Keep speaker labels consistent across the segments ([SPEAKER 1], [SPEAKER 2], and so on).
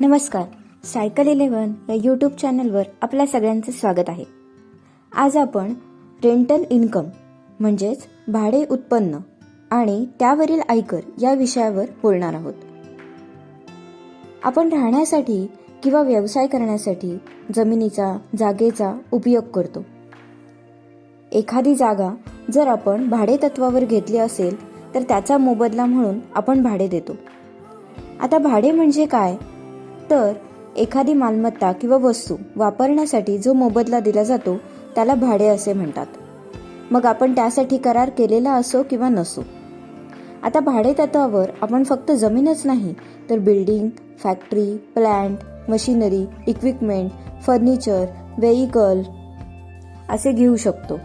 [SPEAKER 1] नमस्कार. Cycle eleven या YouTube चॅनलवर आपल्या सगळ्यांचे स्वागत आहे. आज आपण रेंटल इन्कम म्हणजेच भाडे उत्पन्न आणि त्यावरील आयकर या विषयावर बोलणार आहोत. आपण राहण्यासाठी किंवा व्यवसाय करण्यासाठी जमिनीचा जागेचा उपयोग करतो. एखादी जागा जर आपण भाडेतत्वावर घेतली असेल तर त्याचा मोबदला म्हणून आपण भाडे देतो. आता भाडे म्हणजे काय? तर एखादी मालमत्ता किंवा वस्तू वापरण्यासाठी जो मोबदला दिला जातो त्याला भाडे असे म्हणतात. मग आपण त्यासाठी करार केलेला असो किंवा नसो. आता भाडे तत्वावर आपण फक्त जमीनच नाही तर building factory plant machinery equipment furniture vehicle असे घेऊ शकतो.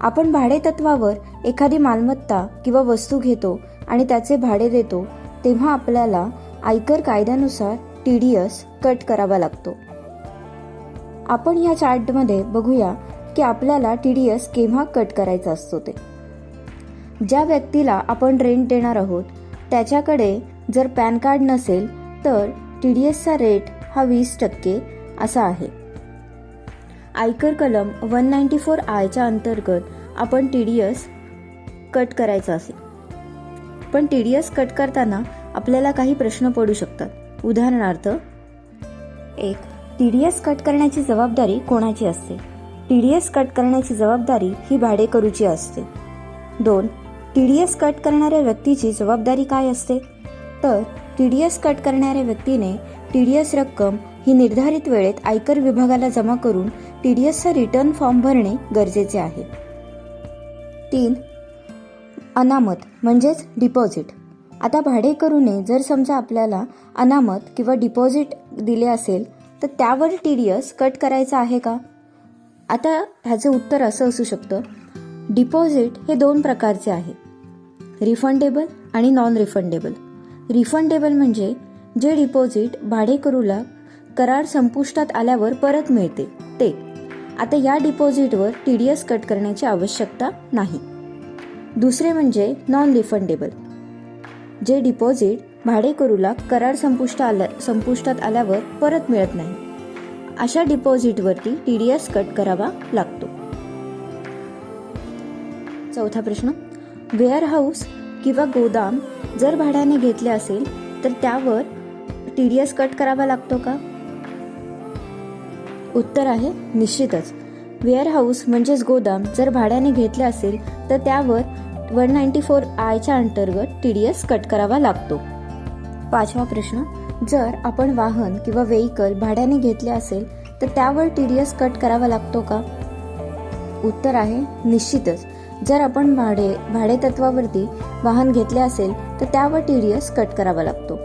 [SPEAKER 1] आपण भाडे तत्वावर एखादी मालमत्ता किंवा वस्तू घेतो आणि त्याचे भाडे देतो तेव्हा आपल्याला आयकर कायद्यानुसार टी डी एस कट करावा लागतो. आपण या चार्टमध्ये बघूया की आपल्याला टी डी एस केव्हा कट करायचा असतो ते. ज्या व्यक्तीला आपण रेंट देणार आहोत त्याच्याकडे जर पॅन कार्ड नसेल तर टी डी एसचा रेट हा वीस टक्के असा आहे. आयकर कलम वन नाईन्टी फोर आयच्या अंतर्गत आपण टी डी एस कट करायचा असेल. पण टी डी एस कट करताना आपल्याला काही प्रश्न पडू शकतात. उदाहरणार्थ एक टी डी एस कट करण्याची जबाबदारी कोणाची असते? टी डी एस कट करण्याची जबाबदारी ही भाडेकरूची असते. दोन टी डी एस कट करणाऱ्या व्यक्तीची जबाबदारी काय असते? तर टी डी एस कट करणाऱ्या व्यक्तीने टी डी एस रक्कम ही निर्धारित वेळेत आयकर विभागाला जमा करून टी डी एसचा रिटर्न फॉर्म भरणे गरजेचे आहे. तीन अनामत म्हणजेच डिपॉझिट आता भाडेकरूने जर समजा आपल्याला अनामत किंवा डिपॉझिट दिले असेल तर त्यावर टी डी एस कट करायचा आहे का? आता ह्याचं उत्तर असं असू शकतं. डिपॉझिट हे दोन प्रकारचे आहे. रिफंडेबल आणि नॉन रिफंडेबल रिफंडेबल म्हणजे जे डिपॉझिट भाडेकरूला करार संपुष्टात आल्यावर परत मिळते ते. आता या डिपॉझिटवर टी डी एस कट करण्याची आवश्यकता नाही. दुसरे म्हणजे नॉन रिफंडेबल जे डिपॉझिट भाडेकरूला करार संपुष्ट आल्या संपुष्टात आल्यावर परत मिळत नाही. अशा डिपॉझिटवरती टी डी एस कट करावा लागतो. चौथा प्रश्न. वेअरहाऊस किंवा गोदाम जर भाड्याने घेतले असेल तर त्यावर टी डी एस कट करावा लागतो का? उत्तर आहे निश्चितच. वेअरहाऊस म्हणजेच गोदाम जर भाड्याने घेतले असेल तर त्यावर वन नाईन्टी फोर आयच्या अंतर्गत टी डी एस कट करावा लागतो. पाचवा प्रश्न जर आपण वाहन किंवा व्हेइकल भाड्याने घेतले असेल तर त्यावर टी डी एस कट करावा लागतो का? उत्तर आहे निश्चितच. जर आपण भाडे भाडेतत्वावरती वाहन घेतले असेल तर त्यावर टी डी एस कट करावा लागतो.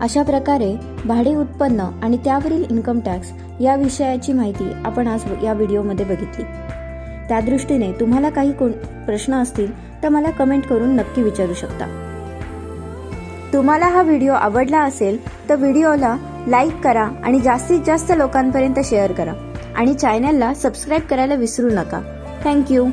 [SPEAKER 1] अशा प्रकारे भाडे उत्पन्न आणि त्यावरील इन्कम टॅक्स या विषयाची माहिती आपण आज या व्हिडिओमध्ये बघितली. त्या दृष्टीने तुम्हाला काही कोण प्रश्न असतील तर मला कमेंट करून नक्की विचारू शकता. तुम्हाला हा व्हिडिओ आवडला असेल तर व्हिडिओला लाईक करा आणि जास्तीत जास्त लोकांपर्यंत शेअर करा. आणि चॅनलला सबस्क्राईब करायला विसरू नका. थँक्यू